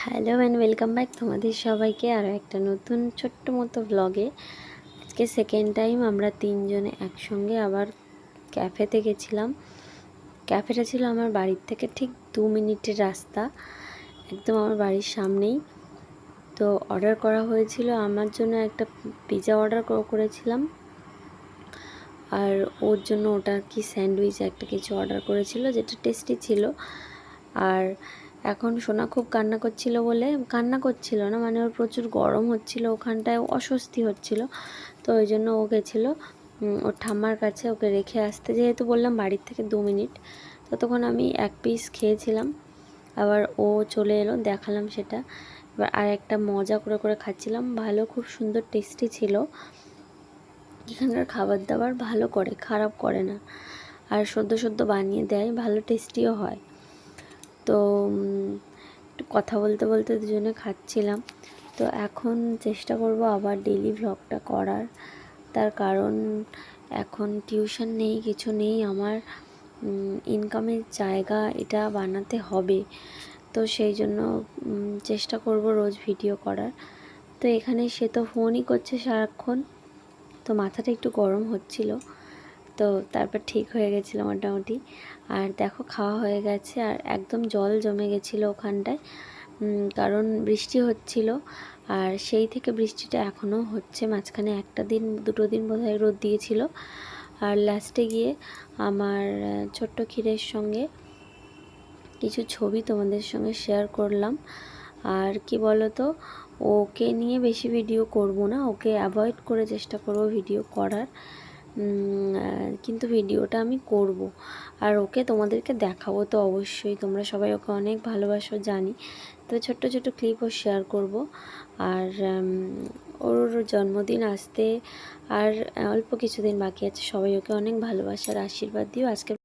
Hello and welcome back তোমাদের সবাইকে আরও একটা নতুন ছোট্ট মতো ব্লগে আজকে সেকেন্ড টাইম আমরা তিনজনে একসঙ্গে আবার ক্যাফেতে গেছিলাম। ক্যাফেটা ছিল আমার বাড়ির থেকে ঠিক দু মিনিটের রাস্তা, একদম আমার বাড়ির সামনেই। তো অর্ডার করা হয়েছিল, আমার জন্য একটা পিৎজা অর্ডার করেছিলাম। আর ওর জন্য ওটা কি স্যান্ডউইচ একটা কিছু অর্ডার করেছিল, যেটা টেস্টি ছিল। আর এখন সোনা খুব কান্না করছিল বলে, কান্না করছিল না মানে ওর প্রচুর গরম হচ্ছিল ওখানটায়, অস্বস্তি হচ্ছিল। তো ওই জন্য ও গেছিল ওর ঠাম্মার কাছে ওকে রেখে আসতে, যেহেতু বললাম বাড়ির থেকে দু মিনিট। ততক্ষণ আমি এক পিস খেয়েছিলাম, আবার ও চলে এলো, দেখালাম সেটা। এবার আর একটা মজা করে করে খাচ্ছিলাম, ভালো, খুব সুন্দর, টেস্টি ছিল। এখানকার খাবার দাবার ভালো করে, খারাপ করে না। আর সদ্য সদ্য বানিয়ে দেয়, ভালো টেস্টিও হয়। তো কথা বলতে বলতে দুজনে খাচ্ছিলাম। তো এখন চেষ্টা করব আবার ডেলি ভ্লগটা করার। তার কারণ এখন টিউশন নেই, কিছু নেই। আমার ইনকামের জায়গা এটা বানাতে হবে। তো সেই জন্য চেষ্টা করব রোজ ভিডিও করার। তো এখানে সে তো ফোনই করছে সারাক্ষণ। তো মাথাটা একটু গরম হচ্ছিল। তো তারপর ঠিক হয়ে গেছিল মোটামুটি। আর দেখো খাওয়া হয়ে গেছে আর একদম জল জমে গেছিল ওখানটায়। কারণ বৃষ্টি হচ্ছিল। আর সেই থেকে বৃষ্টিটা এখনও হচ্ছে মাঝখানে একটা দিন, দুটো দিন বোধহয় রোদ দিয়েছিল। আর লাস্টে গিয়ে আমার ছোট্ট ক্ষীরের সঙ্গে কিছু ছবি তোমাদের সঙ্গে শেয়ার করলাম। আর কি বলো তো ওকে নিয়ে বেশি ভিডিও করব না, ওকে অ্যাভয়েড করে চেষ্টা করব ভিডিও করার। কিন্তু ভিডিওটা আমি করব। আর ওকে তোমাদেরকে দেখাবো তো অবশ্যই, তোমরা সবাই ওকে অনেক ভালোবাসো, জানি। তো ছোট্ট ছোট্ট ক্লিপও শেয়ার করব। আর ওর জন্মদিন আসতে আর অল্প কিছুদিন বাকি আছে, সবাই ওকে অনেক ভালোবাসার আশীর্বাদ দিও। আজকে